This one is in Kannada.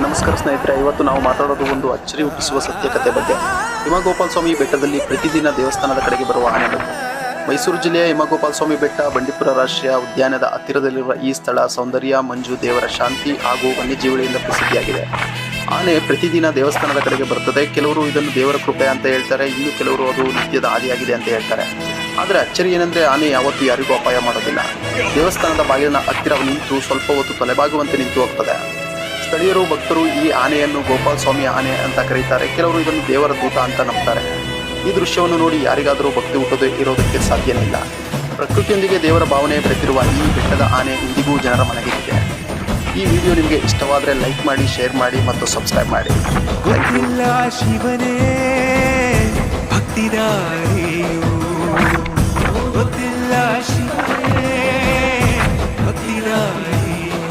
ನಮಸ್ಕಾರ ಸ್ನೇಹಿತರೆ, ಇವತ್ತು ನಾವು ಮಾತಾಡೋದು ಒಂದು ಅಚ್ಚರಿ ಹುಟ್ಟಿಸುವ ಸತ್ಯಕತೆ ಬಗ್ಗೆ. ಹಿಮಗೋಪಾಲ ಸ್ವಾಮಿ ಬೆಟ್ಟದಲ್ಲಿ ಪ್ರತಿದಿನ ದೇವಸ್ಥಾನದ ಕಡೆಗೆ ಬರುವ ಆನೆ ಬಗ್ಗೆ ಮೈಸೂರು ಜಿಲ್ಲೆಯ ಹಿಮಗೋಪಾಲ ಸ್ವಾಮಿ ಬೆಟ್ಟ, ಬಂಡೀಪುರ ರಾಷ್ಟ್ರೀಯ ಉದ್ಯಾನದ ಹತ್ತಿರದಲ್ಲಿರುವ ಈ ಸ್ಥಳ ಸೌಂದರ್ಯ, ಮಂಜು, ದೇವರ ಶಾಂತಿ ಹಾಗೂ ವನ್ಯಜೀವಿಗಳಿಂದ ಪ್ರಸಿದ್ಧಿಯಾಗಿದೆ. ಆನೆ ಪ್ರತಿದಿನ ದೇವಸ್ಥಾನದ ಕಡೆಗೆ ಬರ್ತದೆ. ಕೆಲವರು ಇದನ್ನು ದೇವರ ಕೃಪೆ ಅಂತ ಹೇಳ್ತಾರೆ. ಇನ್ನು ಕೆಲವರು ಅದು ನಿತ್ಯದ ಆದಿಯಾಗಿದೆ ಅಂತ ಹೇಳ್ತಾರೆ. ಆದರೆ ಅಚ್ಚರಿ ಏನಂದರೆ ಆನೆ ಯಾವತ್ತೂ ಯಾರಿಗೂ ಅಪಾಯ ಮಾಡೋದಿಲ್ಲ. ದೇವಸ್ಥಾನದ ಬಾಗಿಲಿನ ಹತ್ತಿರ ನಿಂತು ಸ್ವಲ್ಪ ಹೊತ್ತು ತಲೆಬಾಗುವಂತೆ ನಿಂತು ಹೋಗ್ತದೆ. ಸ್ಥಳೀಯರು, ಭಕ್ತರು ಈ ಆನೆಯನ್ನು ಗೋಪಾಲ ಸ್ವಾಮಿ ಆನೆ ಅಂತ ಕರೀತಾರೆ. ಕೆಲವರು ಇದನ್ನು ದೇವರ ದೂತ ಅಂತ ನಂಬುತ್ತಾರೆ ಈ ದೃಶ್ಯವನ್ನು ನೋಡಿ ಯಾರಿಗಾದರೂ ಭಕ್ತಿ ಹುಟ್ಟದೆ ಇರೋದಕ್ಕೆ ಸಾಧ್ಯನೇ ಪ್ರಕೃತಿಯೊಂದಿಗೆ ದೇವರ ಭಾವನೆ ಬೆಳೆದಿರುವ ಈ ಬೆಟ್ಟದ ಆನೆ ಇಂದಿಗೂ ಜನರ ಮನೆಗೆ ಇದೆ ಈ ವಿಡಿಯೋ ನಿಮಗೆ ಇಷ್ಟವಾದರೆ ಲೈಕ್ ಮಾಡಿ, ಶೇರ್ ಮಾಡಿ ಮತ್ತು ಸಬ್ಸ್ಕ್ರೈಬ್ ಮಾಡಿ. ಶಿವನೇ ಗೊತ್ತಿಲ್ಲ ಶಿವನೇ ಭಕ್ತಿದಾರಿಯು